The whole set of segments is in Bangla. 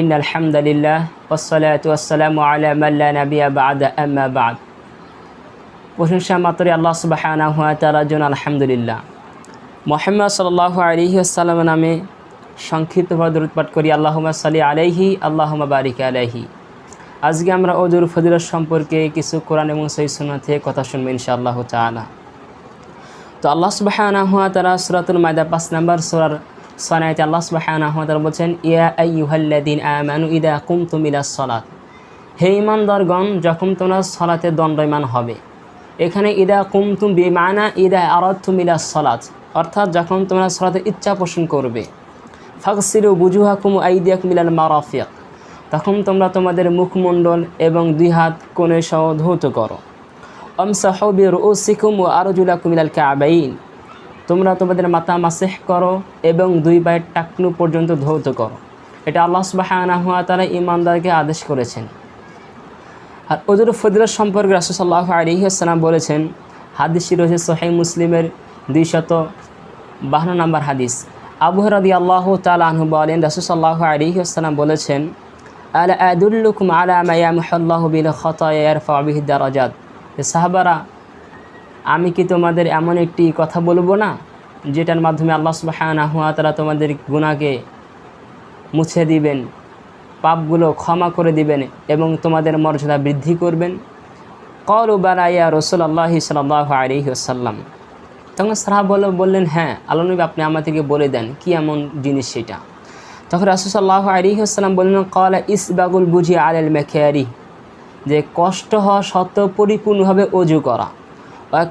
ইন আলহামদুলিল্লাহ ওসলাতাম আলা মাল্লা নাবিয়া বাদ আম্মা বাদ প্রশংসা মাত্রে আল্লাহ সুবাহানা হুয়া তালার জন্য, আলহামদুলিল্লাহ। মোহাম্মদ সাল্লাহ আলহি আসসালাম নামে সংক্ষিপ্তভাবে উৎপাট করি আল্লাহমা সালি আলাইহি আল্লাহমা বারিক আলাইহি। আজকে আমরা অজুর ফজিলত সম্পর্কে কিছু কোরআন এবং সহি সুন্না থেকে কথা শুনব ইনশাআল্লাহ তালা তো আল্লাহ সুবাহানা হুয়া তারা সুরাতুল মায়দা পাঁচ নাম্বার সোরার সনায়তে আল্লাহ সুবাহানা তারা বলছেন, ইয়া আইয়ুহাল্লাদিন আমানু ইদা কুমতুম ইলা সলাত। হে ইমানদারগণ যখন তোমরা সলাতে দণ্ডয়মান হবে, এখানে ইদা কুমতুম বিমানা ইদা আরাতুম ইলা সলাত। অর্থাৎ যখন তোমরা সলাতে ইচ্ছা পোষণ করবে ফাকসিরু বুজুহাকুম আইদিয়াকুম ইলাল মারাফিক। তখন তোমরা তোমাদের মুখমণ্ডল এবং দুই হাত কোণে সহ ধৌত করো। অমসাহবির ও সিকুম ও আরজুলা কুমিলাল কাবাইন। তোমরা তোমাদের মাথা মাসেহ করো এবং দুই পায়ের টাকনু পর্যন্ত ধৌত করো। এটা আল্লাহ সুবাহানা হুয়া তারা ইমানদারকে আদেশ করেছেন। আর ওজুর ফদিলত সম্পর্কে রাসুসাল্লাহ আলিহাসাল্লাম বলেছেন, হাদিসটি রয়েছে সোহাই মুসলিমের দুইশত বাহান্ন নম্বর হাদিস। আবু হরাদি আল্লাহ তালা বলেন রাসুসাল্লাহ আলিহাসাল্লাম বলেছেন, আলা আদুল্লুকুম আলা মায়ামহল্লাহ বিল খতায়ার দারাজাত? সাহাবারা আমি কি তোমাদের এমন একটি কথা বলব না? যেটার মাধ্যমে আল্লাহ সুবাহানা হুয়া তারা তোমাদের গুণাকে মুছে দিবেন, পাপগুলো ক্ষমা করে দিবেন এবং তোমাদের মর্যাদা বৃদ্ধি করবেন। কল উবারাইয়া রসুল আল্লাহি সাল্লাহ আলহি আসাল্লাম তখন সাহা বলে বললেন হ্যাঁ আলনবী আপনি আমাদেরকে বলে দেন, কি এমন জিনিস সেটা? তখন রাসুসাল্লাহ আলহি আসসালাম বললেন কলা ইসবাগুল বুঝি আল এল মেখেয়ারি যে কষ্ট হওয়া সত্ত্বেও পরিপূর্ণভাবে অজু করা।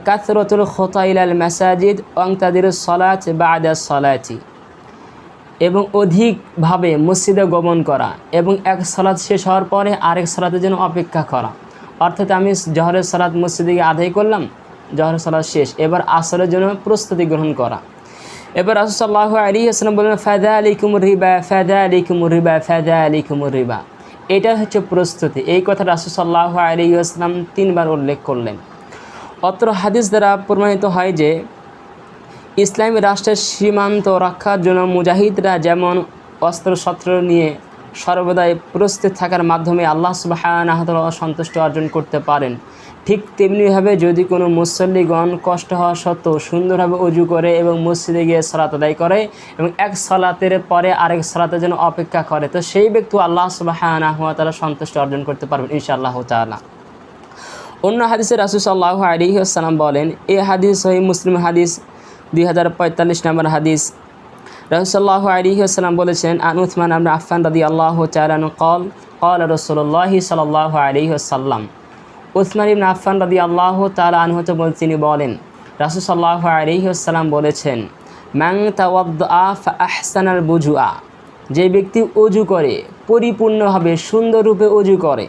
কাসরতুল খোতাইল আল মাসাজিদ অং তাদের সলাচ বা আদা সলাচি এবং অধিকভাবে মসজিদে গমন করা এবং এক সলাৎ শেষ হওয়ার পরে আরেক সলাতের জন্য অপেক্ষা করা। অর্থাৎ আমি জহরের সলাৎ মসজিদে আদায় করলাম, জহরের সলাৎ শেষ। এবার আসরের জন্য প্রস্তুতি গ্রহণ করা। এবার রাসুসাল্লাহ আলী আসলাম বললেন ফায়দা আলিকুম রিবা ফায়দা আলিকুম রিবা ফায়দা আলিকুম রিবা। এটা হচ্ছে প্রস্তুতি। এই কথা রাসুসাল্লাহ আলী আসলাম তিনবার উল্লেখ করলেন। অত্র হাদিস দ্বারা প্রমাণিত হয় যে, ইসলামী রাষ্ট্রের সীমান্ত রক্ষার জন্য মুজাহিদরা যেমন অস্ত্রশস্ত্র নিয়ে সর্বদাই প্রস্তুত থাকার মাধ্যমে আল্লাহ সুবাহানাহ সন্তুষ্ট অর্জন করতে পারেন, ঠিক তেমনিভাবে যদি কোনো মুসল্লিগণ কষ্ট হওয়া সত্ত্বেও সুন্দরভাবে উজু করে এবং মসজিদে গিয়ে সলাত আদায় করে এবং এক সলাতের পরে আরেক সলাতের জন্য অপেক্ষা করে, তো সেই ব্যক্তি আল্লাহ সুবাহানাহ তারা সন্তুষ্ট অর্জন করতে পারবেন ইনশাআল্লাহ তালা অন্য হাদিসের রাসুসাল্লাহ আলী আসসালাম বলেন এই হাদিস ওই মুসলিম হাদিস, দুই হাজার পঁয়তাল্লিশ নম্বর হাদিস। রহসাল্লাহ আলী আসসালাম বলেছেন, আন উথমান আমরা আফান রাদি আল্লাহ চালান কল কল রসল্লাহি সাল্লাহ আলী আসাল্লাম উসমান ইবন আফান রাদি আল্লাহ তালা আনহত তিনি বলেন রাসুসাল্লাহ আলী আসসালাম বলেছেন ম্যাং তাওয়াদ আফ আহসানাল যে ব্যক্তি অজু করে পরিপূর্ণভাবে সুন্দররূপে অজু করে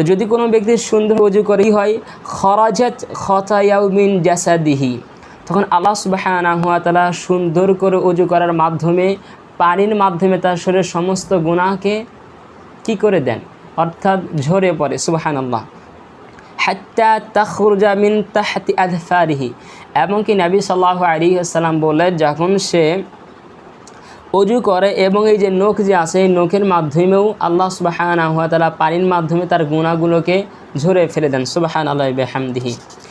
তো যদি কোনো ব্যক্তি সুন্দর অজু করে হয়? খরাজাত খতায়াউমিন জাসাদিহি। তখন আল্লাহ সুবাহানা হুয়া তালা সুন্দর করে উজু করার মাধ্যমে, পানির মাধ্যমে তার শরীরের সমস্ত গুণাকে কি করে দেন? অর্থাৎ ঝরে পড়ে সুবাহান আল্লাহ হাত্তা তাখরুজা মিন তাহাতি আদফারিহি। এমনকি নবী সাল্লাহ আলী আসসালাম বলে, যখন সে অজু করে এবং এই যে নখ যে আছে, এই নখের মাধ্যমেও আল্লাহ সুবাহানা আহ তালা পানির মাধ্যমে তার গুণাগুলোকে ঝরে ফেলে দেন। সুবাহান আল্লাহ বেহামদিহি।